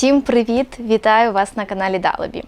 Всім привіт! Вітаю вас на каналі Далебі.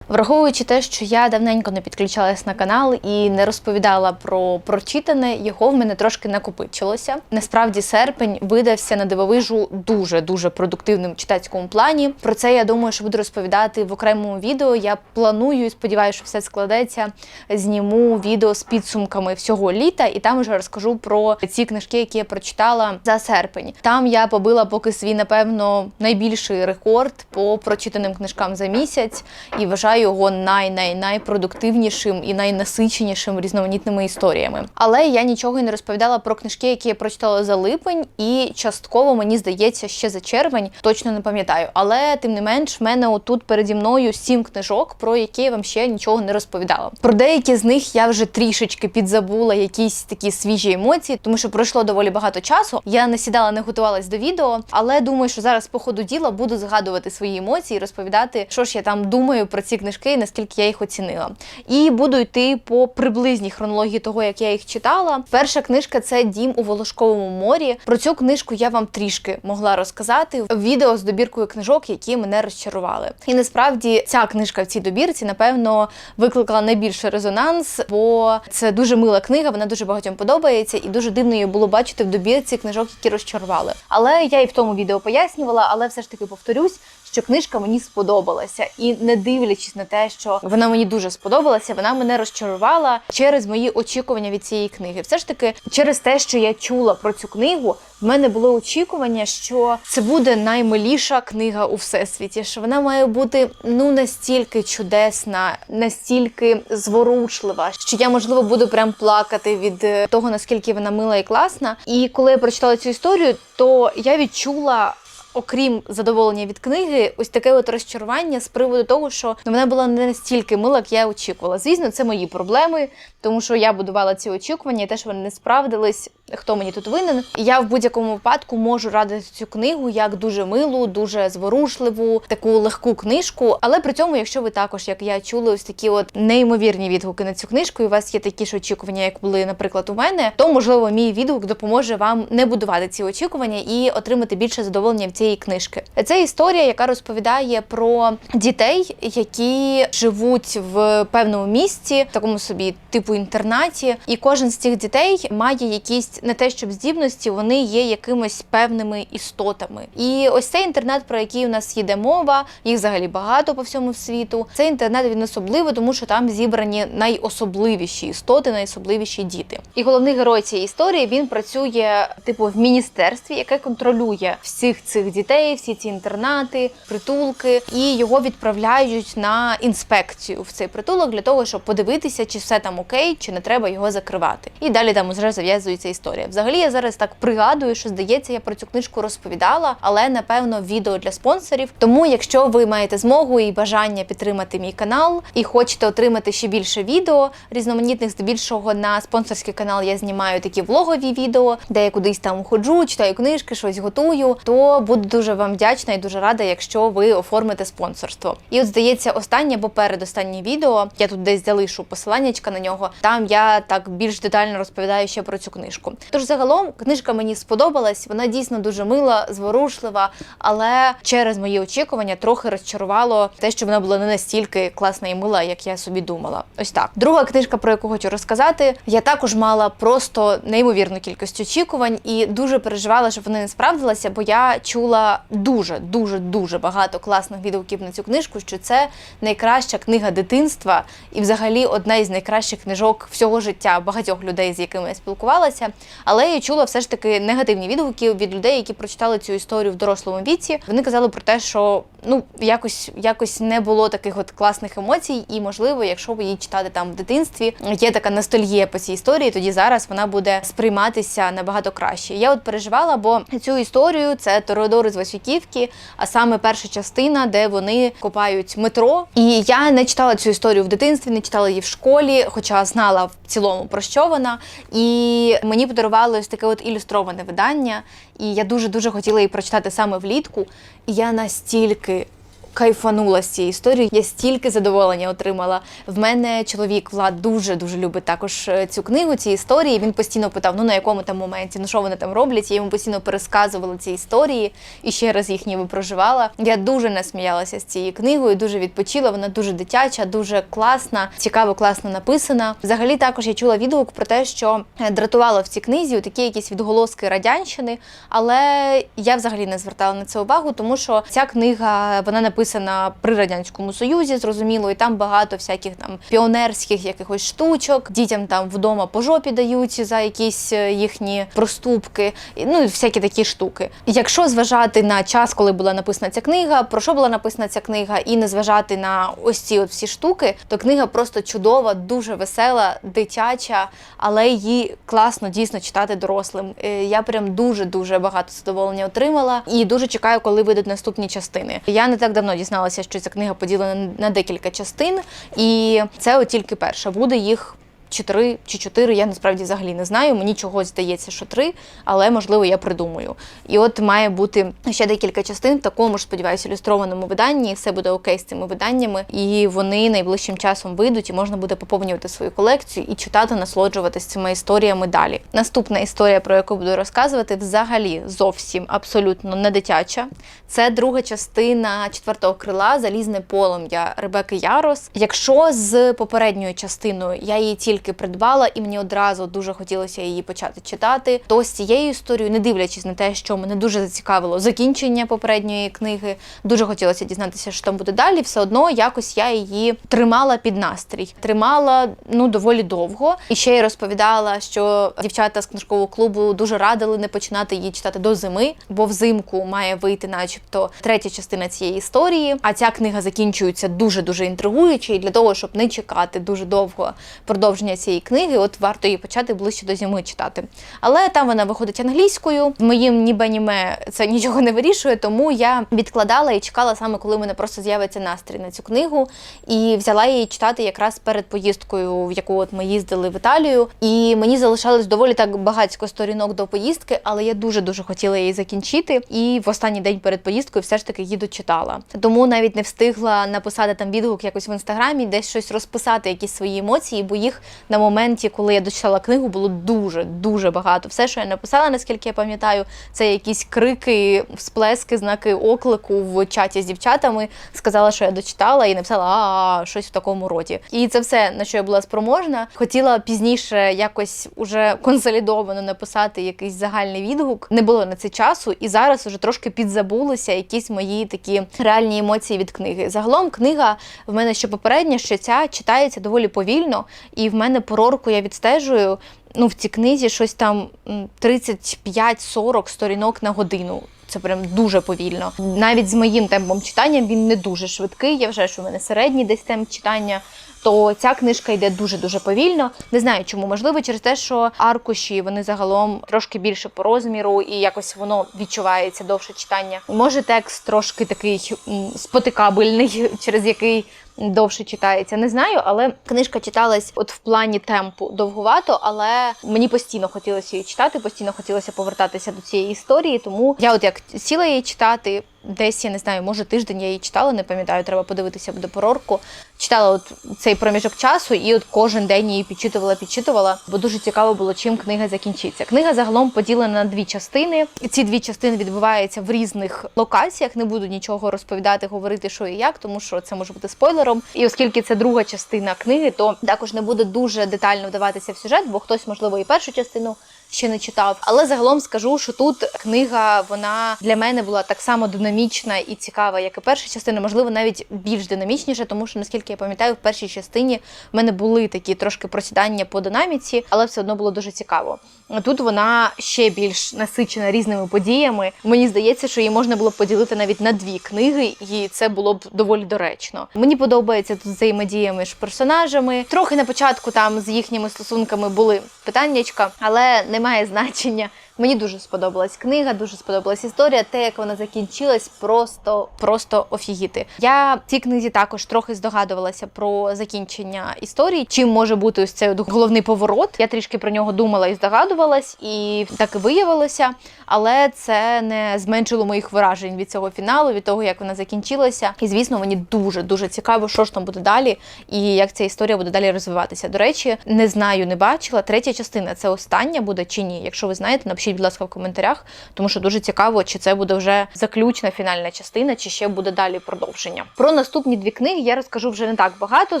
Враховуючи те, що я давненько не підключалась на канал і не розповідала про прочитане, його в мене трошки накопичилося. Насправді, серпень видався на дивовижу дуже дуже продуктивним читацькому плані. Про це я думаю, що буду розповідати в окремому відео. Я планую і сподіваюся, що все складеться. Зніму відео з підсумками всього літа, і там вже розкажу про ці книжки, які я прочитала за серпень. Там я побила поки свій, напевно, найбільший рекорд по прочитаним книжкам за місяць і вважаю його най-най-найпродуктивнішим і найнасиченішим різноманітними історіями. Але я нічого й не розповідала про книжки, які я прочитала за липень, і частково мені здається ще за червень, точно не пам'ятаю. Але тим не менш, в мене отут переді мною сім книжок, про які я вам ще нічого не розповідала. Про деякі з них я вже трішечки підзабула якісь такі свіжі емоції, тому що пройшло доволі багато часу. Я не сідала, не готувалась до відео, але думаю, що зараз по ходу діла буду згадувати свої емоції, і розповідати, що ж я там думаю про ці книжки, і наскільки я їх оцінила. І буду йти по приблизній хронології того, як я їх читала. Перша книжка це Дім у Волошковому морі. Про цю книжку я вам трішки могла розказати в відео з добіркою книжок, які мене розчарували. І насправді ця книжка в цій добірці, напевно, викликала найбільший резонанс, бо це дуже мила книга, вона дуже багатьом подобається, і дуже дивно її було бачити в добірці книжок, які розчарували. Але я і в тому відео пояснювала, але все ж таки повторюсь. Що книжка мені сподобалася, і не дивлячись на те, що вона мені дуже сподобалася, вона мене розчарувала через мої очікування від цієї книги. Все ж таки, через те, що я чула про цю книгу, в мене було очікування, що це буде наймиліша книга у всесвіті. Що вона має бути ну настільки чудесна, настільки зворушлива, що я можливо буду прям плакати від е, того, наскільки вона мила і класна. І коли я прочитала цю історію, то я відчула. Окрім задоволення від книги, ось таке от розчарування з приводу того, що ну, вона була не настільки мила, як я очікувала. Звісно, це мої проблеми, тому що я будувала ці очікування, і те, що вони не справдились, хто мені тут винен. І я в будь-якому випадку можу радити цю книгу як дуже милу, дуже зворушливу, таку легку книжку. Але при цьому, якщо ви також, як я чули, ось такі от неймовірні відгуки на цю книжку, і у вас є такі ж очікування, як були, наприклад, у мене, то можливо мій відгук допоможе вам не будувати ці очікування і отримати більше задоволення в цієї книжки. Це історія, яка розповідає про дітей, які живуть в певному місці, в такому собі типу інтернаті, і кожен з цих дітей має якісь не те, щоб здібності, вони є якимись певними істотами. І ось цей інтернет, про який у нас йде мова, їх взагалі багато по всьому світу. Цей інтернет він особливий, тому що там зібрані найособливіші істоти, найособливіші діти. І головний герой цієї історії він працює типу в міністерстві, яке контролює всіх цих дітей, всі ці інтернати, притулки, і його відправляють на інспекцію в цей притулок для того, щоб подивитися, чи все там окей, чи не треба його закривати. І далі там вже зав'язується історія. Взагалі, я зараз так пригадую, що здається, я про цю книжку розповідала, але напевно відео для спонсорів. Тому, якщо ви маєте змогу і бажання підтримати мій канал і хочете отримати ще більше відео різноманітних, здебільшого на спонсорський канал я знімаю такі влогові відео, де я кудись там ходжу, читаю книжки, щось готую, то буду дуже вам вдячна і дуже рада, якщо ви оформите спонсорство. І от здається, останнє або передостаннє відео, я тут десь залишу посиланнячка на нього. Там я так більш детально розповідаю ще про цю книжку. Тож загалом книжка мені сподобалась, вона дійсно дуже мила, зворушлива, але через мої очікування трохи розчарувало те, що вона була не настільки класна і мила, як я собі думала. Ось так. Друга книжка, про яку хочу розказати, я також мала просто неймовірну кількість очікувань і дуже переживала, щоб вони не справдилися, бо я чула дуже, дуже, дуже багато класних відгуків на цю книжку, що це найкраща книга дитинства і, взагалі, одна із найкращих книжок всього життя багатьох людей, з якими я спілкувалася. Але я чула все ж таки негативні відгуки від людей, які прочитали цю історію в дорослому віці. Вони казали про те, що ну якось якось не було таких от класних емоцій, і можливо, якщо ви її читати там в дитинстві, є така ностальгія по цій історії, тоді зараз вона буде сприйматися набагато краще. Я от переживала, бо цю історію це Тоrodори з Васюківки, а саме перша частина, де вони копають метро. І я не читала цю історію в дитинстві, не читала її в школі, хоча знала в цілому про що вона. І мені подарували ось таке от ілюстроване видання. І я дуже дуже хотіла її прочитати саме влітку. І я настільки кайфанула з цієї історії. Я стільки задоволення отримала. В мене чоловік Влад дуже дуже любить також е, цю книгу, ці історії. Він постійно питав: ну на якому там моменті, ну що вони там роблять. Я йому постійно пересказувала ці історії і ще раз їх ніби проживала. Я дуже насміялася з цією книгою, дуже відпочила. Вона дуже дитяча, дуже класна, цікаво, класно написана. Взагалі, також я чула відгук про те, що е, дратувало в цій книзі такі якісь відголоски радянщини, але я взагалі не звертала на це увагу, тому що ця книга вона написана при радянському союзі, зрозуміло, і там багато всяких там піонерських якихось штучок. Дітям там вдома по жопі дають за якісь е, їхні проступки, ну і всякі такі штуки. Якщо зважати на час, коли була написана ця книга, про що була написана ця книга, і не зважати на ось ці от всі штуки, то книга просто чудова, дуже весела, дитяча, але її класно дійсно читати дорослим. Е, Я прям дуже дуже багато задоволення отримала і дуже чекаю, коли вийдуть наступні частини. Я не так давно дізналася, що ця книга поділена на декілька частин, і це от тільки перша. Буде їх. Чи три, чи чотири, я насправді взагалі не знаю. Мені чогось здається, що три, але можливо я придумаю. І от має бути ще декілька частин в такому ж, сподіваюся, ілюстрованому виданні. Все буде окей з цими виданнями, і вони найближчим часом вийдуть, і можна буде поповнювати свою колекцію і читати, насолоджуватись цими історіями далі. Наступна історія, про яку буду розказувати, взагалі зовсім абсолютно не дитяча. Це друга частина четвертого крила Залізне полум'я Ребеки Ярос. Якщо з попередньою частиною я її тільки придбала, і мені одразу дуже хотілося її почати читати, то з цією історією, не дивлячись на те, що мене дуже зацікавило закінчення попередньої книги, дуже хотілося дізнатися, що там буде далі. Все одно якось я її тримала під настрій, тримала ну доволі довго. І ще й розповідала, що дівчата з книжкового клубу дуже радили не починати її читати до зими, бо взимку має вийти, начебто, третя частина цієї історії. А ця книга закінчується дуже дуже інтригуюче, і для того, щоб не чекати дуже довго продовження цієї книги, от варто її почати ближче до зими читати. Але там вона виходить англійською. Моїм ніби аніме це нічого не вирішує, тому я відкладала і чекала саме, коли мене просто з'явиться настрій на цю книгу. І взяла її читати якраз перед поїздкою, в яку от ми їздили в Італію. І мені залишалось доволі так багатько сторінок до поїздки, але я дуже дуже хотіла її закінчити. І в останній день перед поїздкою все ж таки її дочитала. Тому навіть не встигла написати там відгук якось в інстаграмі, десь щось розписати, якісь свої емоції, бо їх на моменті, коли я дочитала книгу, було дуже дуже багато. Все, що я написала, наскільки я пам'ятаю, це якісь крики, всплески, знаки оклику в чаті з дівчатами. Сказала, що я дочитала, і написала а щось в такому роді. І це все на що я була спроможна. Хотіла пізніше якось уже консолідовано написати якийсь загальний відгук. Не було на це часу, і зараз уже трошки підзабулися якісь мої такі реальні емоції від книги. Загалом книга в мене ще попередня, що ця читається доволі повільно, і в мене по рорку я відстежую. Ну, в цій книзі щось там м, 35-40 сторінок на годину. Це прям дуже повільно. Навіть з моїм темпом читання він не дуже швидкий. Я вже що в мене середній десь темп читання. То ця книжка йде дуже дуже повільно. Не знаю чому. Можливо, через те, що аркуші вони загалом трошки більше по розміру, і якось воно відчувається довше читання. Може, текст трошки такий спотикабельний, через який довше читається. Не знаю, але книжка читалась от в плані темпу довгувато, але мені постійно хотілося її читати, постійно хотілося повертатися до цієї історії. Тому я, от як сіла її читати, десь я не знаю, може тиждень я її читала, не пам'ятаю, треба подивитися буде по. Читала от цей проміжок часу, і от кожен день її підчитувала, підчитувала, бо дуже цікаво було, чим книга закінчиться. Книга загалом поділена на дві частини. Ці дві частини відбуваються в різних локаціях. Не буду нічого розповідати, говорити, що і як, тому що це може бути спойлером. І оскільки це друга частина книги, то також не буде дуже детально вдаватися в сюжет, бо хтось, можливо, і першу частину ще не читав. Але загалом скажу, що тут книга вона для мене була так само динамічна і цікава, як і перша частина, можливо, навіть більш динамічніша, тому що наскільки я пам'ятаю, в першій частині в мене були такі трошки просідання по динаміці, але все одно було дуже цікаво. Тут вона ще більш насичена різними подіями. Мені здається, що її можна було б поділити навіть на дві книги, і це було б доволі доречно. Мені подобається тут взаємодія між персонажами. Трохи на початку там з їхніми стосунками були питаннячка, але немає значення. Мені дуже сподобалась книга, дуже сподобалась історія. Те, як вона закінчилась, просто просто офігіти. Я в цій книзі також трохи здогадувалася про закінчення історії. Чим може бути ось цей головний поворот? Я трішки про нього думала і здогадувалась, і так і виявилося. Але це не зменшило моїх вражень від цього фіналу, від того, як вона закінчилася. І звісно, мені дуже дуже цікаво, що ж там буде далі, і як ця історія буде далі розвиватися. До речі, не знаю, не бачила. Третя частина це остання буде чи ні? Якщо ви знаєте, напишіть, будь ласка, в коментарях, тому що дуже цікаво, чи це буде вже заключна фінальна частина, чи ще буде далі продовження. Про наступні дві книги я розкажу вже не так багато.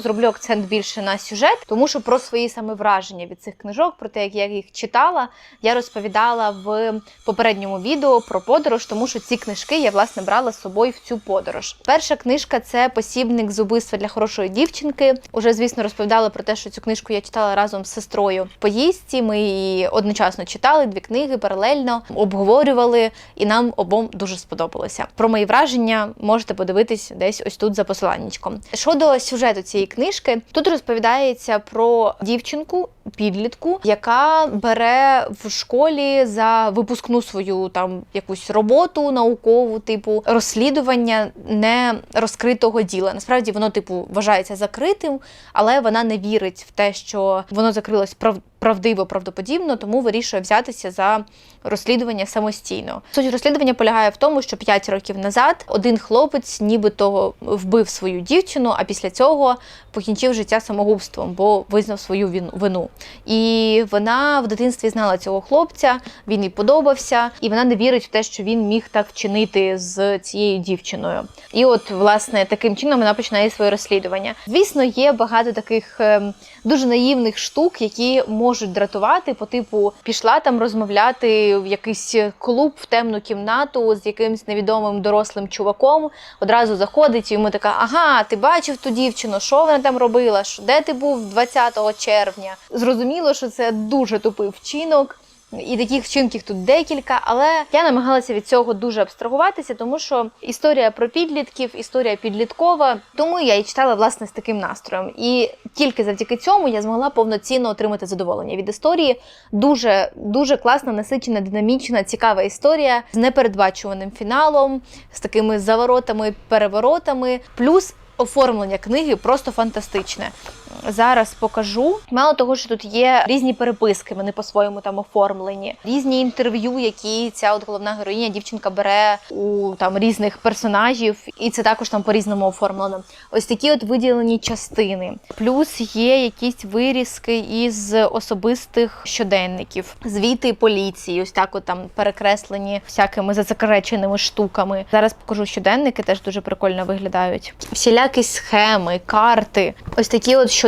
Зроблю акцент більше на сюжет, тому що про свої саме враження від цих книжок, про те, як я їх читала, я розповідала в попередньому відео про подорож, тому що ці книжки я власне брала з собою в цю подорож. Перша книжка це посібник з убивства для хорошої дівчинки. Уже звісно розповідала про те, що цю книжку я читала разом з сестрою в поїздці. Ми її одночасно читали дві книги паралельно обговорювали, і нам обом дуже сподобалося. Про мої враження можете подивитись десь ось тут за посиланнячком. Щодо сюжету цієї книжки, тут розповідається про дівчинку. Підлітку, яка бере в школі за випускну свою там якусь роботу наукову, типу розслідування не розкритого діла. Насправді воно, типу, вважається закритим, але вона не вірить в те, що воно закрилось прав правдиво, правдоподібно, тому вирішує взятися за розслідування самостійно. Суть розслідування полягає в тому, що 5 років назад один хлопець нібито вбив свою дівчину, а після цього покінчив життя самогубством, бо визнав свою вину. І вона в дитинстві знала цього хлопця, він їй подобався, і вона не вірить в те, що він міг так вчинити з цією дівчиною. І от, власне, таким чином вона починає своє розслідування. Звісно, є багато таких ем, дуже наївних штук, які можуть дратувати, по типу пішла там розмовляти в якийсь клуб в темну кімнату з якимсь невідомим дорослим чуваком. Одразу заходить і йому така: Ага, ти бачив ту дівчину, що вона там робила? Де ти був 20 червня? Зрозуміло, що це дуже тупий вчинок. І таких вчинків тут декілька, але я намагалася від цього дуже абстрагуватися, тому що історія про підлітків, історія підліткова, тому я і читала власне з таким настроєм. І тільки завдяки цьому я змогла повноцінно отримати задоволення від історії. Дуже дуже класна, насичена, динамічна, цікава історія з непередбачуваним фіналом, з такими заворотами, переворотами, плюс. Оформлення книги просто фантастичне зараз покажу. Мало того, що тут є різні переписки, вони по-своєму там оформлені, різні інтерв'ю, які ця от головна героїня дівчинка бере у там різних персонажів, і це також там по-різному оформлено. Ось такі от виділені частини. Плюс є якісь вирізки із особистих щоденників, звіти поліції, ось так от там перекреслені всякими засекреченими штуками. Зараз покажу щоденники, теж дуже прикольно виглядають. Всілякі схеми, карти, ось такі от щоденники.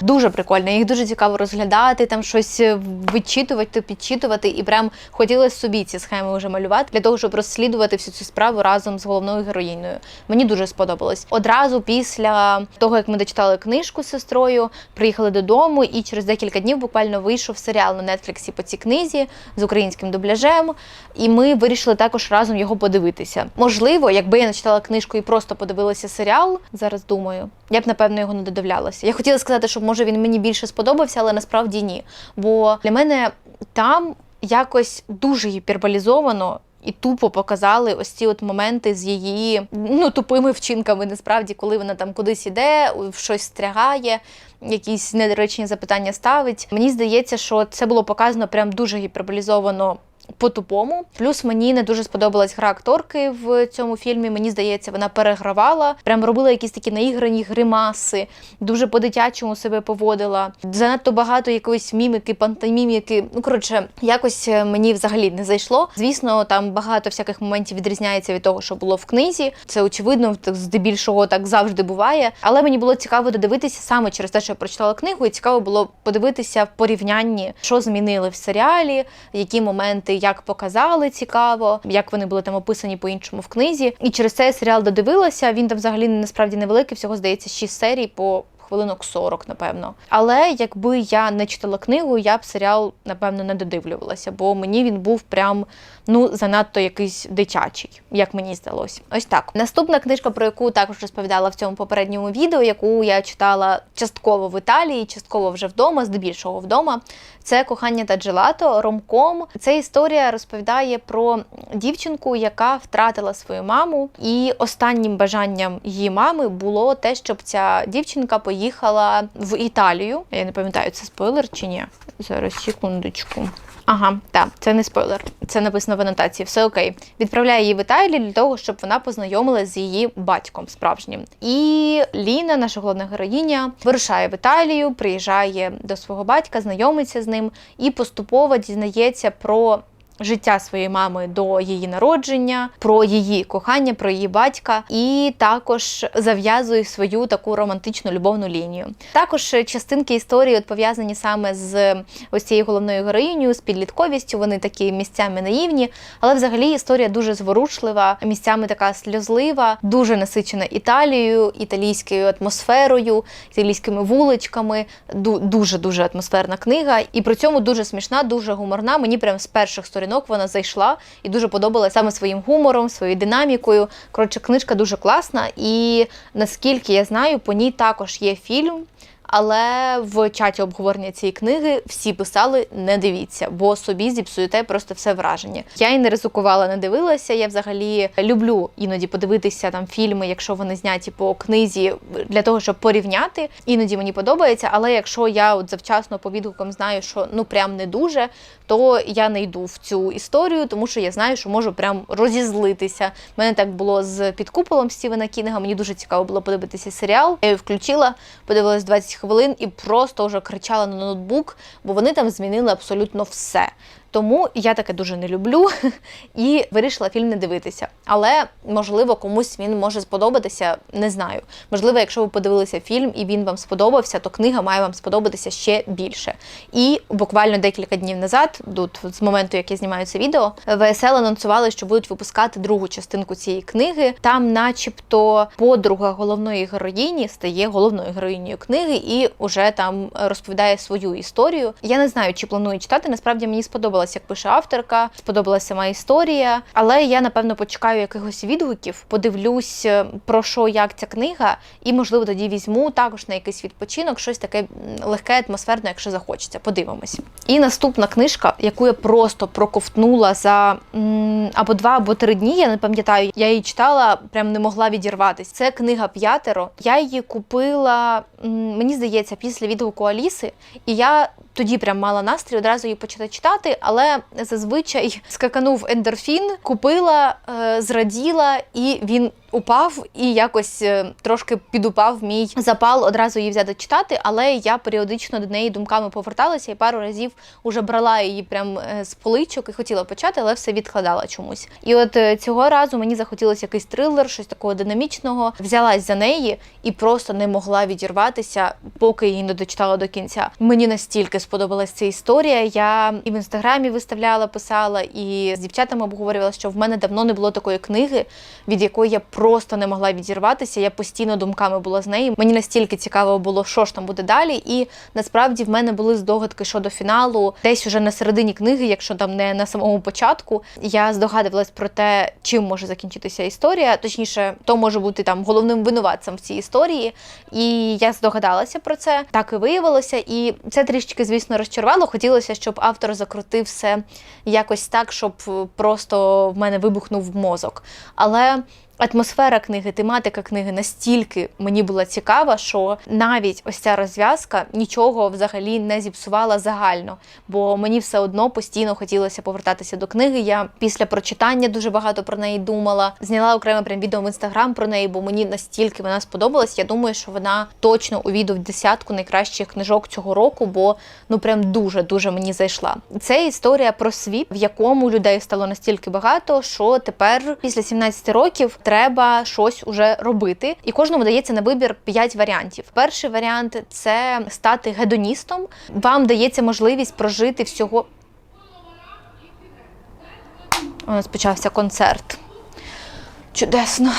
Дуже прикольно. Їх дуже цікаво розглядати, там щось е, вичитувати, підчитувати, і прям хотілося собі ці схеми вже малювати для того, щоб розслідувати всю цю справу разом з головною героїною. Мені дуже сподобалось. Одразу після того, як ми дочитали книжку з сестрою, приїхали додому, і через декілька днів буквально вийшов серіал на Нетфліксі по цій книзі з українським дубляжем. І ми вирішили також разом його подивитися. Можливо, якби я не читала книжку і просто подивилася серіал, зараз думаю, я б напевно його не додивлялася сподобалося. Я хотіла сказати, що може він мені більше сподобався, але насправді ні. Бо для мене там якось дуже гіперболізовано. І тупо показали ось ці от моменти з її ну тупими вчинками. Насправді, коли вона там кудись іде, щось стрягає, якісь недоречні запитання ставить. Мені здається, що це було показано прям дуже гіперболізовано по-тупому. Плюс мені не дуже сподобалась гра акторки в цьому фільмі. Мені здається, вона перегравала, прям робила якісь такі наіграні гримаси, дуже по-дитячому себе поводила. Занадто багато якоїсь міміки, пантоміміки. Ну коротше, якось е, мені взагалі не зайшло. Звісно, там багато всяких моментів відрізняється від того, що було в книзі. Це очевидно, здебільшого так завжди буває. Але мені було цікаво додивитися саме через те, що я прочитала книгу, і цікаво було подивитися в порівнянні, що змінили в серіалі, які моменти як показали цікаво, як вони були там описані по-іншому в книзі. І через це серіал додивилася. Він там взагалі насправді невеликий, всього здається, 6 серій по хвилинок 40, напевно. Але якби я не читала книгу, я б серіал, напевно, не додивлювалася, бо мені він був прям ну занадто якийсь дитячий, як мені здалося. Ось так. Наступна книжка, про яку також розповідала в цьому попередньому відео, яку я читала частково в Італії, частково вже вдома, здебільшого вдома. Це кохання та джелато, ромком. Це історія розповідає про дівчинку, яка втратила свою маму, і останнім бажанням її мами було те, щоб ця дівчинка поїхала в Італію. Я не пам'ятаю, це спойлер чи ні. Зараз секундочку. Ага, так, це не спойлер. Це написано в анотації. Все окей. Відправляє її в Італію для того, щоб вона познайомилася з її батьком справжнім. І Ліна, наша головна героїня, вирушає в Італію, приїжджає до свого батька, знайомиться з ним і поступово дізнається про. Життя своєї мами до її народження, про її кохання, про її батька, і також зав'язує свою таку романтичну любовну лінію. Також частинки історії от пов'язані саме з ось цією головною героїнею, з підлітковістю. Вони такі місцями наївні, але взагалі історія дуже зворушлива, місцями така сльозлива, дуже насичена Італією, італійською атмосферою, італійськими вуличками. Дуже дуже атмосферна книга, і при цьому дуже смішна, дуже гуморна. Мені прям з перших сторінок вона зайшла і дуже подобалася саме своїм гумором, своєю динамікою. Коротше, книжка дуже класна, і наскільки я знаю, по ній також є фільм. Але в чаті обговорення цієї книги всі писали не дивіться, бо собі зіпсуєте просто все враження. Я і не ризикувала, не дивилася. Я взагалі люблю іноді подивитися там фільми, якщо вони зняті по книзі, для того, щоб порівняти. Іноді мені подобається. Але якщо я от завчасно по відгукам знаю, що ну прям не дуже, то я не йду в цю історію, тому що я знаю, що можу прям розізлитися. У мене так було з під куполом Стівена Кінга. Мені дуже цікаво було подивитися серіал. Я її включила, подивилась 20 хвилин і просто вже кричала на ноутбук, бо вони там змінили абсолютно все. Тому я таке дуже не люблю і вирішила фільм не дивитися. Але можливо комусь він може сподобатися, не знаю. Можливо, якщо ви подивилися фільм і він вам сподобався, то книга має вам сподобатися ще більше. І буквально декілька днів назад, тут з моменту, як я знімаю це відео, ВСЛ анонсували, що будуть випускати другу частинку цієї книги. Там, начебто, подруга головної героїні стає головною героїнею книги і вже там розповідає свою історію. Я не знаю, чи планую читати. Насправді мені сподобалося сподобалась, як пише авторка, сподобалася сама історія. Але я напевно почекаю якихось відгуків, подивлюсь е, про що як ця книга, і можливо тоді візьму також на якийсь відпочинок, щось таке легке, атмосферне, якщо захочеться. Подивимось. І наступна книжка, яку я просто проковтнула за або два, або три дні. Я не пам'ятаю, я її читала, прям не могла відірватися. Це книга п'ятеро. Я її купила, мені здається, після відгуку Аліси, і я тоді прям мала настрій одразу її почати читати, але зазвичай скаканув ендорфін, купила, е, зраділа, і він упав і якось е, трошки підупав мій запал одразу її взяти читати, але я періодично до неї думками поверталася і пару разів уже брала її прям е, з поличок і хотіла почати, але все відкладала чомусь. І от е, цього разу мені захотілося якийсь трилер, щось такого динамічного. Взялась за неї і просто не могла відірватися, поки її не дочитала до кінця. Мені настільки сподобалась ця історія. Я і в інстаграмі виставляла, писала, і з дівчатами обговорювала, що в мене давно не було такої книги, від якої я просто не могла відірватися. Я постійно думками була з нею. Мені настільки цікаво було, що ж там буде далі. І насправді в мене були здогадки щодо фіналу, десь уже на середині книги, якщо там не на самому початку. Я здогадувалась про те, чим може закінчитися історія. Точніше, то може бути там головним винуватцем в цій історії. І я здогадалася про це. Так і виявилося. І це трішки, звісно, розчарувало. Хотілося, щоб автор закрутив все якось так, щоб просто в мене вибухнув мозок. Але Атмосфера книги, тематика книги настільки мені була цікава, що навіть ось ця розв'язка нічого взагалі не зіпсувала загально, бо мені все одно постійно хотілося повертатися до книги. Я після прочитання дуже багато про неї думала. Зняла окреме прям відео в інстаграм про неї, бо мені настільки вона сподобалась. Я думаю, що вона точно увійде в десятку найкращих книжок цього року, бо ну прям дуже дуже мені зайшла. Це історія про світ, в якому людей стало настільки багато, що тепер, після 17 років, треба щось уже робити, і кожному дається на вибір 5 варіантів. Перший варіант це стати гедоністом. Вам дається можливість прожити всього. У нас почався концерт. Чудесно.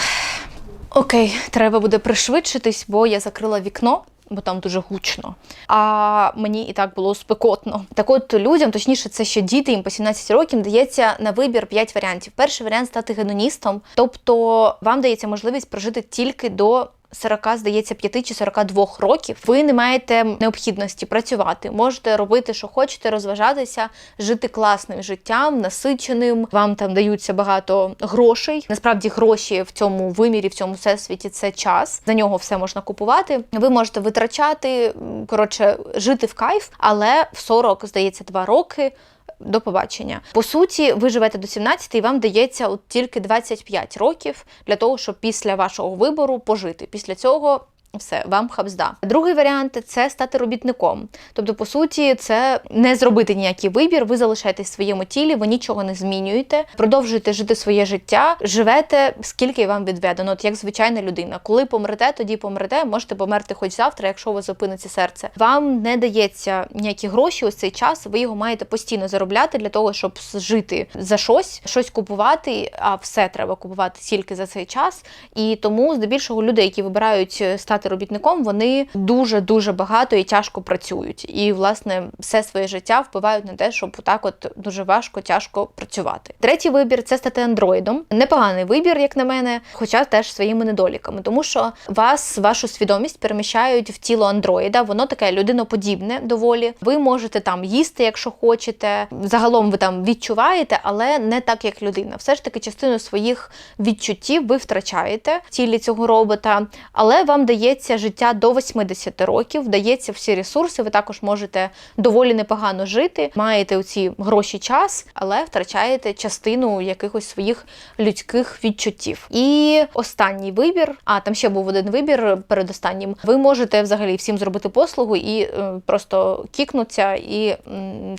Окей, треба буде пришвидшитись, бо я закрила вікно. Бо там дуже гучно. А мені і так було спекотно. Так от людям, точніше, це ще діти, їм по 17 років, дається на вибір 5 варіантів. Перший варіант стати гедоністом, тобто вам дається можливість прожити тільки до 40, здається, 5 чи 42 років, ви не маєте необхідності працювати. Можете робити, що хочете, розважатися, жити класним життям, насиченим. Вам там даються багато грошей. Насправді, гроші в цьому вимірі, в цьому всесвіті це час. За нього все можна купувати. Ви можете витрачати, коротше, жити в кайф, але в 40, здається, 2 роки. До побачення. По суті, ви живете до 17 і вам дається от тільки 25 років для того, щоб після вашого вибору пожити. Після цього все, вам хабзда. Другий варіант це стати робітником. Тобто, по суті, це не зробити ніякий вибір. Ви залишаєтесь в своєму тілі, ви нічого не змінюєте, продовжуєте жити своє життя, живете скільки вам відведено, от як звичайна людина. Коли помрете, тоді помрете. Можете померти хоч завтра, якщо у вас зупиниться серце. Вам не дається ніякі гроші ось цей час. Ви його маєте постійно заробляти для того, щоб жити за щось, щось купувати. А все треба купувати тільки за цей час. І тому, здебільшого, люди, які вибирають стати стати робітником, вони дуже дуже багато і тяжко працюють. І, власне, все своє життя впливають на те, щоб так от дуже важко, тяжко працювати. Третій вибір це стати андроїдом. Непоганий вибір, як на мене, хоча теж своїми недоліками, тому що вас, вашу свідомість переміщають в тіло андроїда. Воно таке людиноподібне доволі. Ви можете там їсти, якщо хочете. Загалом ви там відчуваєте, але не так, як людина. Все ж таки, частину своїх відчуттів ви втрачаєте в тілі цього робота, але вам дає дається життя до 80 років, дається всі ресурси. Ви також можете доволі непогано жити, маєте оці гроші час, але втрачаєте частину якихось своїх людських відчуттів. І останній вибір, а там ще був один вибір перед останнім. Ви можете взагалі всім зробити послугу і е, просто кікнуться і е,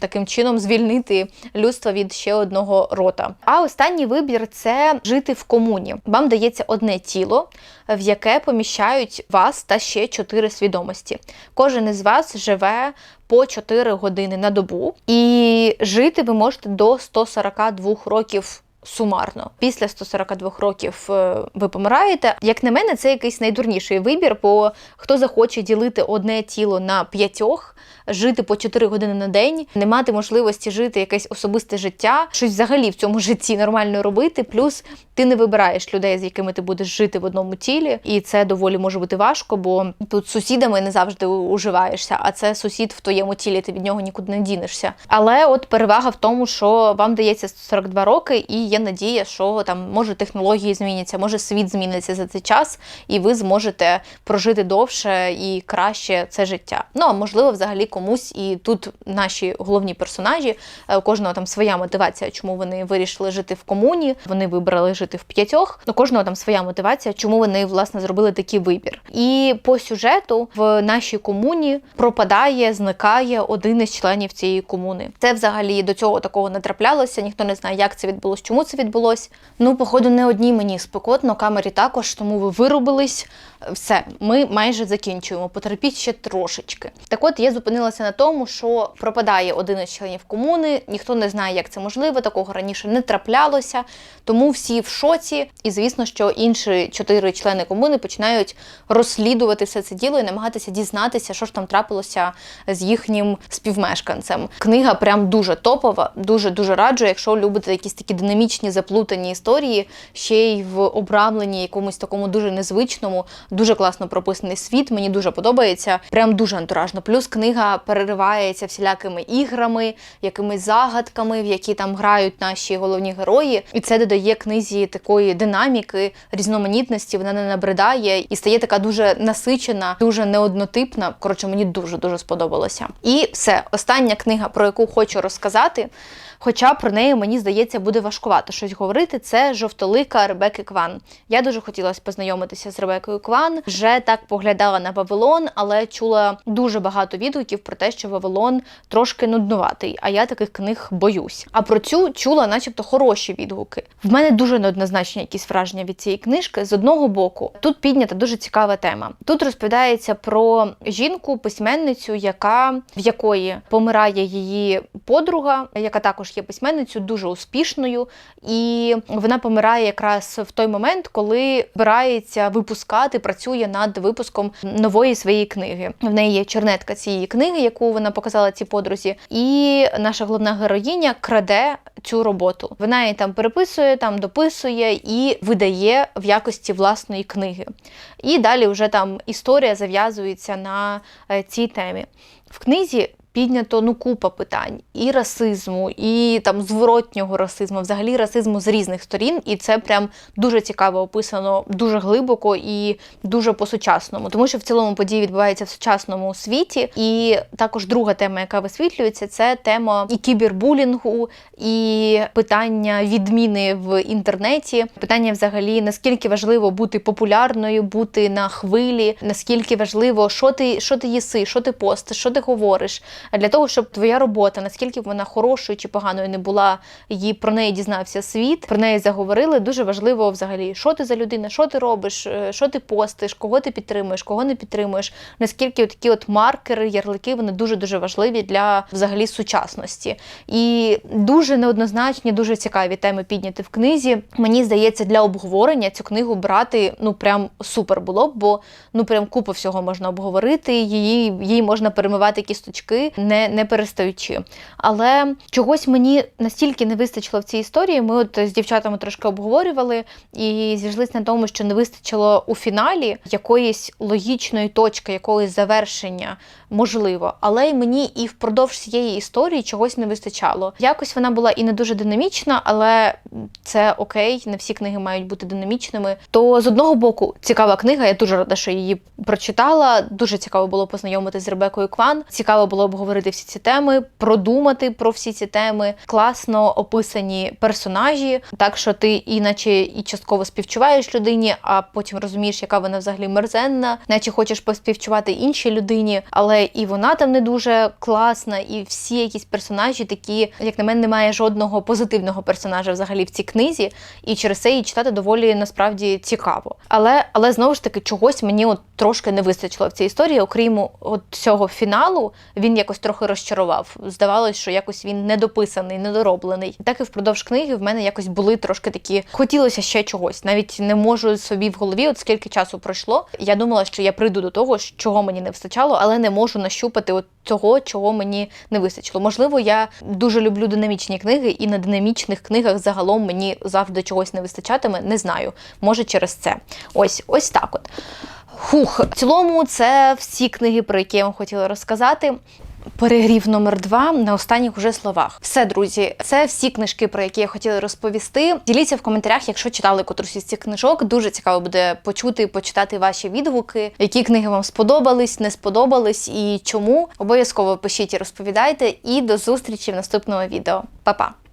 таким чином звільнити людство від ще одного рота. А останній вибір це жити в комуні. Вам дається одне тіло, в яке поміщають вас та ще чотири свідомості. Кожен із вас живе по 4 години на добу, і жити ви можете до 142 років. Сумарно, після 142 років е, ви помираєте. Як на мене, це якийсь найдурніший вибір, бо хто захоче ділити одне тіло на п'ятьох, жити по 4 години на день, не мати можливості жити якесь особисте життя, щось взагалі в цьому житті нормально робити. Плюс ти не вибираєш людей, з якими ти будеш жити в одному тілі, і це доволі може бути важко, бо тут сусідами не завжди уживаєшся, а це сусід в твоєму тілі, ти від нього нікуди не дінешся. Але от перевага в тому, що вам дається 42 роки, і є надія, що там може технології зміняться, може світ зміниться за цей час, і ви зможете прожити довше і краще це життя. Ну а можливо, взагалі комусь, і тут наші головні персонажі, е, у кожного там своя мотивація, чому вони вирішили жити в комуні, вони вибрали жити в п'ятьох. У кожного там своя мотивація, чому вони власне зробили такий вибір. І по сюжету в нашій комуні пропадає, зникає один із членів цієї комуни. Це взагалі до цього такого не траплялося. Ніхто не знає, як це відбулось, чому це відбулось. Ну, походу, не одній мені спекотно, камері також, тому ви вирубились. Все, ми майже закінчуємо. Потерпіть ще трошечки. Так от я зупинилася на тому, що пропадає один із членів комуни, ніхто не знає, як це можливо, такого раніше не траплялося. Тому всі в шоці, і звісно, що інші чотири члени комуни починають розслідувати все це діло і намагатися дізнатися, що ж там трапилося з їхнім співмешканцем. Книга прям дуже топова, дуже дуже раджу, якщо любите якісь такі динамічні заплутані історії, ще й в обрамленні якомусь такому дуже незвичному. Дуже класно прописаний світ, мені дуже подобається. Прям дуже антуражно. Плюс книга переривається всілякими іграми, якимись загадками, в які там грають наші головні герої. І це додає книзі такої динаміки, різноманітності. Вона не набридає і стає така дуже насичена, дуже неоднотипна. Коротше, мені дуже дуже сподобалося. І все, остання книга, про яку хочу розказати. Хоча про неї, мені здається, буде важкувато щось говорити. Це жовтолика Ребеки Кван. Я дуже хотілося познайомитися з Ребекою Кван. Вже так поглядала на Вавилон, але чула дуже багато відгуків про те, що Вавилон трошки нуднуватий, а я таких книг боюсь. А про цю чула, начебто, хороші відгуки. В мене дуже неоднозначні якісь враження від цієї книжки. З одного боку, тут піднята дуже цікава тема. Тут розповідається про жінку, письменницю, яка в якої помирає її подруга, яка також також є письменницею, дуже успішною, і вона помирає якраз в той момент, коли збирається випускати працює над випуском нової своєї книги. В неї є чернетка цієї книги, яку вона показала цій подрузі, і наша головна героїня краде цю роботу. Вона її там переписує, там дописує і видає в якості власної книги. І далі вже там історія зав'язується на е, цій темі. В книзі піднято ну купа питань і расизму, і там зворотнього расизму, взагалі расизму з різних сторін, і це прям дуже цікаво описано, дуже глибоко і дуже по-сучасному, тому що в цілому події відбуваються в сучасному світі. І також друга тема, яка висвітлюється, це тема і кібербулінгу, і питання відміни в інтернеті, питання взагалі наскільки важливо бути популярною, бути на хвилі, наскільки важливо, що ти що ти їси, що ти постиш, що ти говориш для того, щоб твоя робота, наскільки вона хорошою чи поганою не була, її про неї дізнався світ, про неї заговорили. Дуже важливо взагалі, що ти за людина, що ти робиш, е, що ти постиш, кого ти підтримуєш, кого не підтримуєш. Наскільки такі от маркери, ярлики вони дуже дуже важливі для взагалі сучасності. І дуже неоднозначні, дуже цікаві теми підняти в книзі. Мені здається, для обговорення цю книгу брати ну прям супер було б, бо ну прям купу всього можна обговорити. Її їй можна перемивати кісточки, не, не перестаючи. Але чогось мені настільки не вистачило в цій історії. Ми от з дівчатами трошки обговорювали і зійшлися на тому, що не вистачило у фіналі якоїсь логічної точки, якогось завершення, можливо. Але й мені і впродовж цієї історії чогось не вистачало. Якось вона була і не дуже динамічна, але це окей, не всі книги мають бути динамічними. То з одного боку, цікава книга, я дуже рада, що її прочитала. Дуже цікаво було познайомитися з Ребекою Кван. Цікаво було обговорити всі ці теми, продумати про всі ці теми. Класно описані персонажі, так що ти іначе і частково співчуваєш людині, а потім розумієш, яка вона взагалі мерзенна, наче хочеш поспівчувати іншій людині, але і вона там не дуже класна, і всі якісь персонажі такі, як на мене, немає жодного позитивного персонажа взагалі в цій книзі, і через це її читати доволі насправді цікаво. Але але знову ж таки чогось мені от трошки не вистачило в цій історії, окрім от цього фіналу, він якось трохи розчарував. Здавалось, що якось він недописаний, недороблений. Так і впродовж книги в мене якось були трошки такі, хотілося ще чогось. Навіть не можу собі в голові, от скільки часу пройшло. Я думала, що я прийду до того, чого мені не вистачало, але не можу нащупати от того, чого мені не вистачило. Можливо, я дуже люблю динамічні книги, і на динамічних книгах загалом мені завжди чогось не вистачатиме. Не знаю. Може через це. Ось, ось так от. Хух, в цілому, це всі книги, про які я вам хотіла розказати. Перегрів номер два на останніх уже словах. Все, друзі, це всі книжки, про які я хотіла розповісти. Діліться в коментарях, якщо читали котрусь із цих книжок. Дуже цікаво буде почути, почитати ваші відгуки, які книги вам сподобались, не сподобались і чому. Обов'язково пишіть і розповідайте. І до зустрічі в наступному відео. Па-па!